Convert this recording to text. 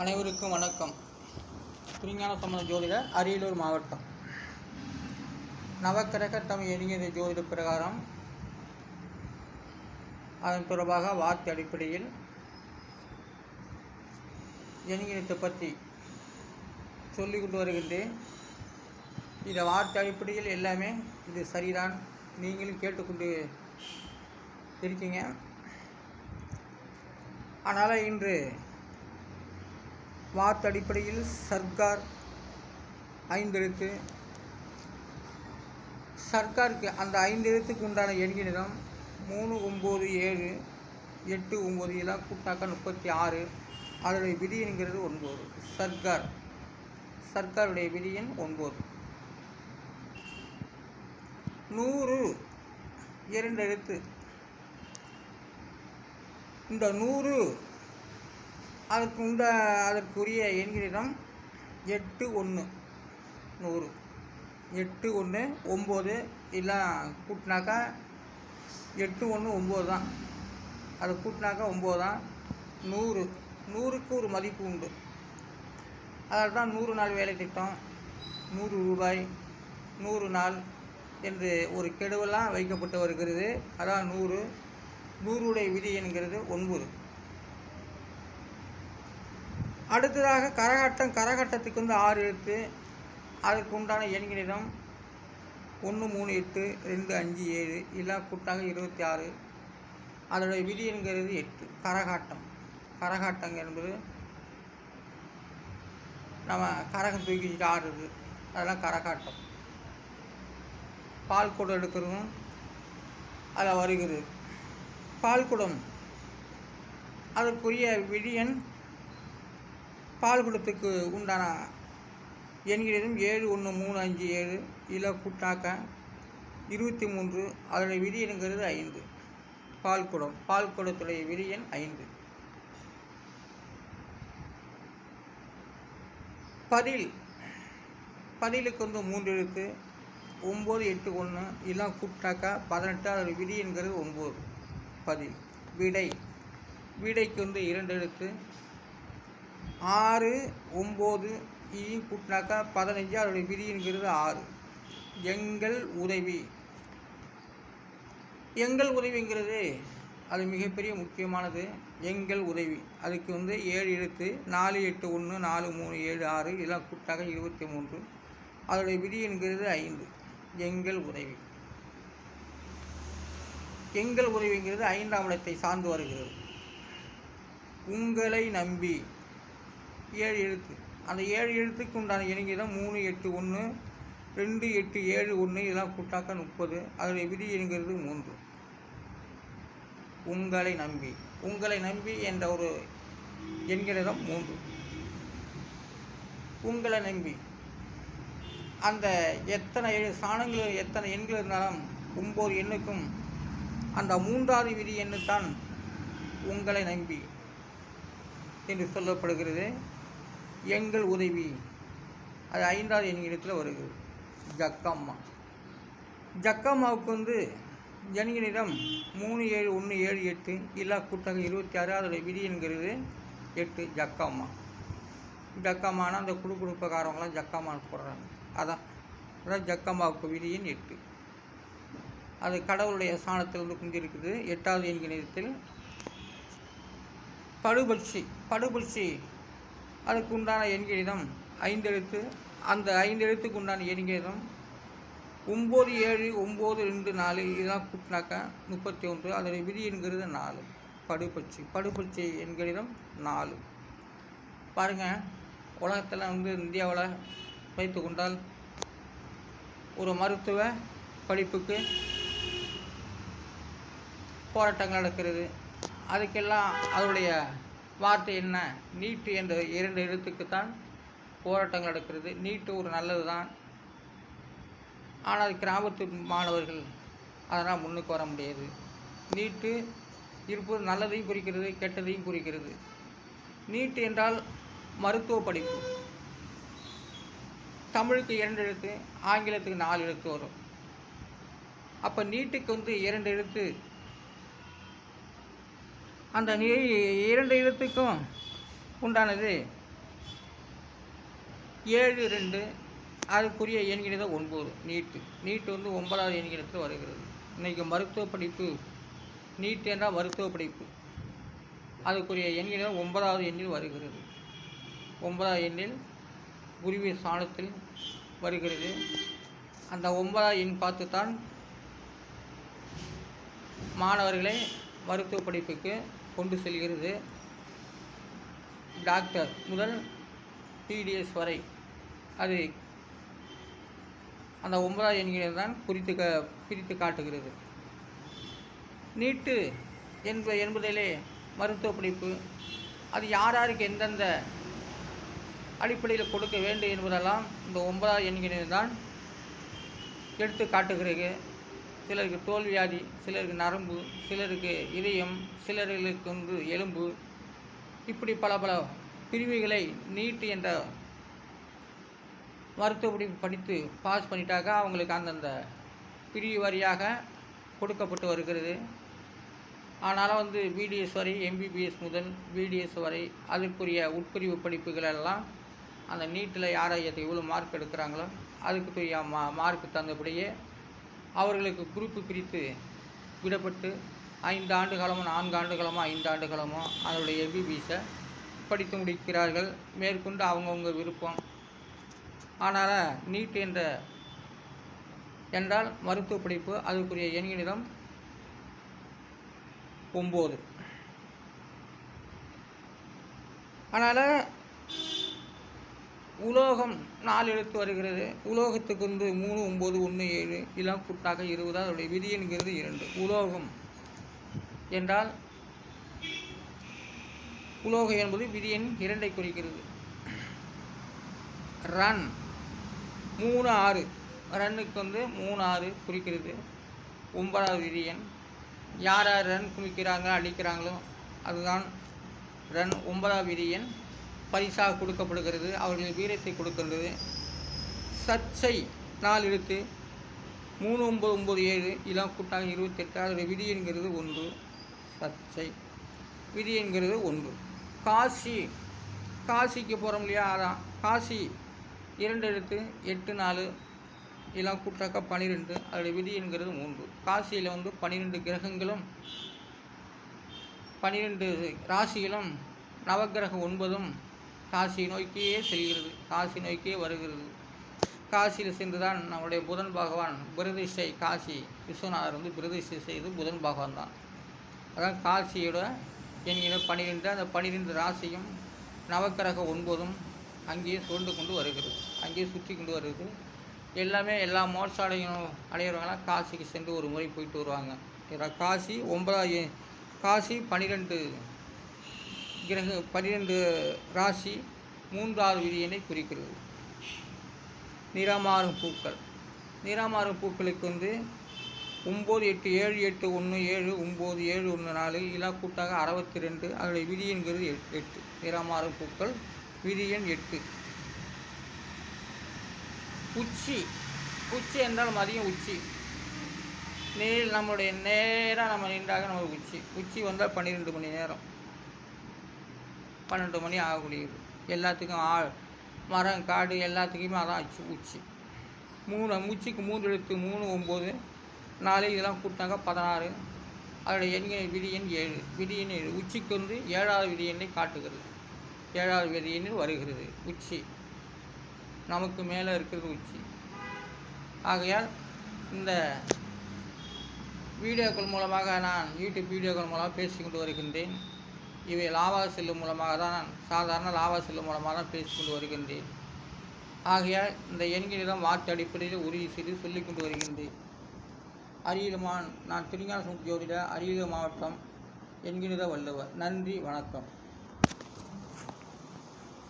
அனைவருக்கும் வணக்கம். திருஞான சம்பந்த ஜோதிடர் அரியலூர் மாவட்டம். நவக்கிரக தமிழ் எண்ணியது ஜோதிட பிரகாரம் அதன் தொடர்பாக வார்த்தை அடிப்படையில் எண்ணியத்தை பற்றி சொல்லிக் கொண்டு வருகின்றேன். இந்த வார்த்தை அடிப்படையில் எல்லாமே இது சரிதான். நீங்களும் கேட்டுக்கொண்டு இருக்கீங்க. ஆனால் இன்று வார்த்தை அடிப்படையில் சர்க்கார் ஐந்தெழுத்து சர்க்காருக்கு அந்த ஐந்தெழுத்துக்கு உண்டான எண்ணிடம் மூணு ஒம்பது ஏழு எட்டு ஒம்பது இதெல்லாம் கூட்டாக்கா முப்பத்தி ஆறு. அதனுடைய விதினங்கிறது ஒன்பது. சர்க்கார். சர்க்காருடைய விதியின் ஒன்பது. நூறு இரண்டு எழுத்து. இந்த நூறு அதற்கு உண்ட அதற்குரிய எண்களிடம் எட்டு ஒன்று நூறு. எட்டு ஒன்று ஒம்பது இல்லை கூட்டினாக்கா எட்டு ஒன்று ஒம்பது தான். அதை கூட்டினாக்கா ஒம்பது தான். நூறு. நூறுக்கு ஒரு மதிப்பு உண்டு. அதில் தான் நூறு நாள் வேலை திட்டம் நூறு ரூபாய் நூறு நாள் என்று ஒரு கெடுவெல்லாம் வைக்கப்பட்டு வருகிறது. அதான் நூறு. நூறுடைய விதி என்கிறது ஒன்பது. அடுத்ததாக கரகாட்டம் கரகாட்டத்துக்கு வந்து ஆறு எழுத்து அதுக்கு உண்டான எண்களிடம் ஒன்று மூணு எட்டு ரெண்டு அஞ்சு ஏழு எல்லாம் கூட்டாக இருபத்தி ஆறு. அதோடைய விதி என்கிறது எட்டு கரகாட்டம். கரகாட்டம் என்பது நம்ம கரகம் தூக்கிட்டு ஆடுறது. அதெல்லாம் கரகாட்டம். பால் குடம் எடுக்கிறதும் அதில் வருகிறது. பால் குடம். அதற்குரிய விடியன் பால் குடத்துக்கு உண்டான எண்கிறதும் ஏழு ஒன்று மூணு அஞ்சு ஏழு இதில் கூட்டாக்க இருபத்தி மூன்று அதனுடைய விதியனுங்கிறது ஐந்து. பால் குடம் பால் குடத்துடைய விதியன் ஐந்து. பதில் பதிலுக்கு வந்து மூன்று எழுத்து ஒம்பது எட்டு ஒன்று இதெல்லாம் கூப்பிட்டாக்கா பதினெட்டு அதோட விதி என்கிறது ஒம்பது. பதில் விடை. விடைக்கு வந்து இரண்டு எழுத்து ஆறு ஒம்பது இ கூட்டினாக்கா பதினஞ்சு அதோடைய விதிங்கிறது ஆறு. எங்கள் உதவி. எங்கள் உதவிங்கிறது அது மிகப்பெரிய முக்கியமானது. எங்கள் உதவி. அதுக்கு வந்து ஏழு எழுத்து நாலு எட்டு ஒன்று நாலு மூணு ஏழு ஆறு இதெல்லாம் கூட்டாக இருபத்தி மூன்று. அதோடைய விதி என்கிறது ஐந்து. எங்கள் உதவி. எங்கள் உதவிங்கிறது ஐந்தாம் இடத்தை சார்ந்து வருகிறது. உங்களை நம்பி. ஏழு எழுத்து. அந்த ஏழு எழுத்துக்கு உண்டான எண்ணிக்கைதான் மூணு எட்டு ஒன்று ரெண்டு எட்டு ஏழு ஒன்று இதெல்லாம் கூட்டாக்க முப்பது. அதோடைய விதி என்கிறது மூன்று. உங்களை நம்பி. உங்களை நம்பி என்ற ஒரு எண்களிடம் மூன்று. உங்களை நம்பி. அந்த எத்தனை ஏழு சாணங்கள் எத்தனை எண்கள் இருந்தாலும் ஒம்பது எண்ணுக்கும் அந்த மூன்றாவது விதி எண்ணுத்தான் உங்களை நம்பி என்று சொல்லப்படுகிறது. எங்கள் உதவி. அது ஐந்தாவது எண்ணிடத்தில் வருகிறது ஜக்கம்மா. ஜக்கம்மாவுக்கு வந்து ஜனிகளிடம் மூணு ஏழு ஒன்று ஏழு எட்டு இல்லா கூட்டாக இருபத்தி ஆறு அதோடைய விதி என்கிறது எட்டு ஜக்கம்மா. ஜக்கம்மானா அந்த குடு குடுப்பக்காரவங்களாம் ஜக்கம்மான்னு போடுறாங்க. அதான். அதான் ஜக்கம்மாவுக்கு விதியின் எட்டு. அது கடவுளுடைய ஸ்தானத்திலிருந்து குந்திருக்குது. எட்டாவது என்கிணத்தில் படுபட்சி படுபட்சி அதுக்கு உண்டான எண்களிடம் ஐந்தெழுத்து அந்த ஐந்தெழுத்துக்கு உண்டான எண்களிடம் ஒம்பது ஏழு ஒம்பது ரெண்டு நாலு இதெல்லாம் கூட்டினாக்கா முப்பத்தி ஒன்று அதோடைய விதி என்கிறது நாலு. படுபட்சி. படுபட்சி எண்களிடம் நாலு. பாருங்கள் உலகத்தில் வந்து இந்தியாவில் வைத்து கொண்டால் ஒரு மருத்துவ படிப்புக்கு போராட்டங்கள் நடக்கிறது. அதுக்கெல்லாம் அதனுடைய வார்த்தை என்ன? நீட்டு என்ற இரண்டு எழுத்துக்குத்தான் போராட்டங்கள் நடக்கிறது. நீட்டு ஒரு நல்லது தான் ஆனால் கிராமத்து மாணவர்கள் அதனால் முன்னுக்கு வர முடியாது. நீட்டு இருப்பது நல்லதையும் குறிக்கிறது கெட்டதையும் குறிக்கிறது. நீட் என்றால் மருத்துவ படிப்பு. தமிழுக்கு இரண்டு எழுத்து ஆங்கிலத்துக்கு நாலு எழுத்து வரும். அப்போ நீட்டுக்கு வந்து இரண்டு எழுத்து அந்த நீ இரண்டு இடத்துக்கும் உண்டானது ஏழு ரெண்டு அதுக்குரிய எண்கிணிதம் ஒன்பது நீட்டு. நீட்டு வந்து ஒன்பதாவது எண்கிணத்தில் வருகிறது. இன்றைக்கி மருத்துவ படிப்பு நீட் என்றால் மருத்துவ படிப்பு. அதுக்குரிய எண்கிணிதம் ஒன்பதாவது எண்ணில் வருகிறது. ஒன்பதாவது எண்ணில் குருவி ஸ்தானத்தில் வருகிறது. அந்த ஒன்பதாவது எண் பார்த்துத்தான் மாணவர்களை மருத்துவ படிப்புக்கு கொண்டு செல்கிறது. டாக்டர் முதல் டிடிஎஸ் வரை அது அந்த ஒன்பதாவது எண்களை தான் குறித்து க பிரித்து காட்டுகிறது. நீட்டு என்ப என்பதிலே மருத்துவ படிப்பு அது யார் யாருக்கு எந்தெந்த அடிப்படையில் கொடுக்க வேண்டும் என்பதெல்லாம் இந்த ஒன்பதாவது எண்களில் தான் எடுத்து காட்டுகிறது. சிலருக்கு தோல்வியாதி சிலருக்கு நரம்பு சிலருக்கு இதயம் சிலர்களுக்கு வந்து எலும்பு. இப்படி பல பல பிரிவுகளை நீட்டு என்ற மருத்துவ படித்து பாஸ் பண்ணிட்டாக்கா அவங்களுக்கு அந்தந்த பிரிவு வாரியாக கொடுக்கப்பட்டு வருகிறது. ஆனாலும் வந்து பிடிஎஸ் வரை எம்பிபிஎஸ் முதல் பிடிஎஸ் வரை அதற்குரிய உட்பிரிவு படிப்புகள் எல்லாம் அந்த நீட்டில் யார் எவ்வளோ மார்க் எடுக்கிறாங்களோ அதுக்குரிய மா மார்க் தந்தபடியே அவர்களுக்கு குறிப்பு பிரித்து விடப்பட்டு ஐந்து ஆண்டு காலமோ நான்கு ஆண்டு காலமோ ஐந்து ஆண்டு காலமோ அதனுடைய எம்பிபிஎஸை படித்து முடிக்கிறார்கள். மேற்கொண்டு அவங்கவுங்க விருப்பம். ஆனால் நீட் என்ற என்றால் மருத்துவ படிப்பு அதுக்குரிய எண்கணிதம் ஒம்பது. அதனால் உலோகம் நாலு எழுத்து வருகிறது. உலோகத்துக்கு வந்து மூணு ஒம்பது ஒன்று ஏழு இதெல்லாம் கூட்டாக இருபது அதனுடைய விதி என்கிறது இரண்டு. உலோகம் என்றால் உலோகம் என்பது விதி எண் இரண்டை குறிக்கிறது. ரன் மூணு ஆறு. ரன்னுக்கு வந்து மூணு ஆறு குறிக்கிறது. ஒன்பதாவது விதி எண். யார் யார் ரன் குமிக்கிறாங்களோ அடிக்கிறாங்களோ அதுதான் ரன். ஒன்பதாவது விதி எண். பரிசாக கொடுக்கப்படுகிறது அவர்களின் வீரத்தை கொடுக்கின்றது. சர்ச்சை நாலு எடுத்து மூணு ஒம்பது ஒம்பது ஏழு இதெல்லாம் கூட்டாக இருபத்தெட்டு அதோடைய விதி என்கிறது ஒன்று. சர்ச்சை விதி என்கிறது ஒன்று. காசி காசிக்கு போகிறோம் இல்லையா? அதான் காசி இரண்டு எழுத்து எட்டு நாலு இதெல்லாம் கூட்டாக்க பன்னிரெண்டு அதோடைய விதி என்கிறது மூன்று. காசியில் வந்து பன்னிரெண்டு கிரகங்களும் பன்னிரெண்டு ராசிகளும் நவக்கிரகம் ஒன்பதும் காசி நோக்கியே செல்கிறது காசி நோக்கியே வருகிறது. காசியில் சென்றுதான் நம்முடைய புதன் பகவான் பிரதிஷ்டை. காசி விஸ்வநாதர் வந்து பிரதிஷ்டை செய்து புதன் பகவான் தான். அதான் காசியோட என்கிற பன்னிரெண்டு அந்த பனிரெண்டு ராசியும் நவக்கிரக ஒன்பதும் அங்கேயே சுரண்டு கொண்டு வருகிறது. அங்கேயே சுற்றி கொண்டு வருகிறது. எல்லாமே எல்லா மோட்ச அடையணும் அடையிறவங்களாம் காசிக்கு சென்று ஒரு முறை போயிட்டு வருவாங்க. காசி ஒன்பதாவது காசி பன்னிரெண்டு கிரக பன்னிரெண்டு ராசி மூன்றாவது விதியினை குறிக்கிறது. நிறமாறும் பூக்கள். நிறமாறும் பூக்களுக்கு வந்து ஒம்பது எட்டு ஏழு எட்டு ஒன்று ஏழு ஒம்பது ஏழு ஒன்று நாலு இலா கூட்டாக அறுபத்தி ரெண்டு. அதனுடைய விதி என்கிறது எட்டு. நிறமாறும் பூக்கள். விதி எண் எட்டு. உச்சி. உச்சி என்றால் மதியம் உச்சி. நீர் நம்மளுடைய நேராக நம்ம நின்றாக நம்ம உச்சி. உச்சி வந்தால் பன்னிரெண்டு மணி நேரம். பன்னெண்டு மணி ஆகக்கூடியது. எல்லாத்துக்கும் ஆ மரம் காடு எல்லாத்துக்குமே அதான் ஆச்சு உச்சி மூணு உச்சிக்கு மூணு எழுத்து மூணு ஒம்பது நாலு இதெல்லாம் கூட்டினாங்க பதினாறு. அதோடய எண்கள் விதி எண் ஏழு. விதி எண் ஏழு. உச்சிக்கு வந்து ஏழாவது விதி எண்ணை காட்டுகிறது. ஏழாவது விதி எண்ணில் வருகிறது. உச்சி. நமக்கு மேலே இருக்கிறது உச்சி. ஆகையால் இந்த வீடியோக்கள் மூலமாக நான் யூடியூப் வீடியோக்கள் மூலமாக பேசிக்கொண்டு வருகின்றேன். இவை லாவா செல்லு மூலமாக தான் நான் சாதாரண லாவா செல்லு மூலமாக தான் பேசிக்கொண்டு வருகின்றேன். ஆகையால் இந்த எண்களிடம் வார்த்தை அடிப்படையில் உறுதி செய்து சொல்லிக்கொண்டு வருகின்றேன். அரியலுமான் நான் திருஞான ஜோதிட அரியலூர் மாவட்டம் என்கிற வள்ளுவர். நன்றி வணக்கம்.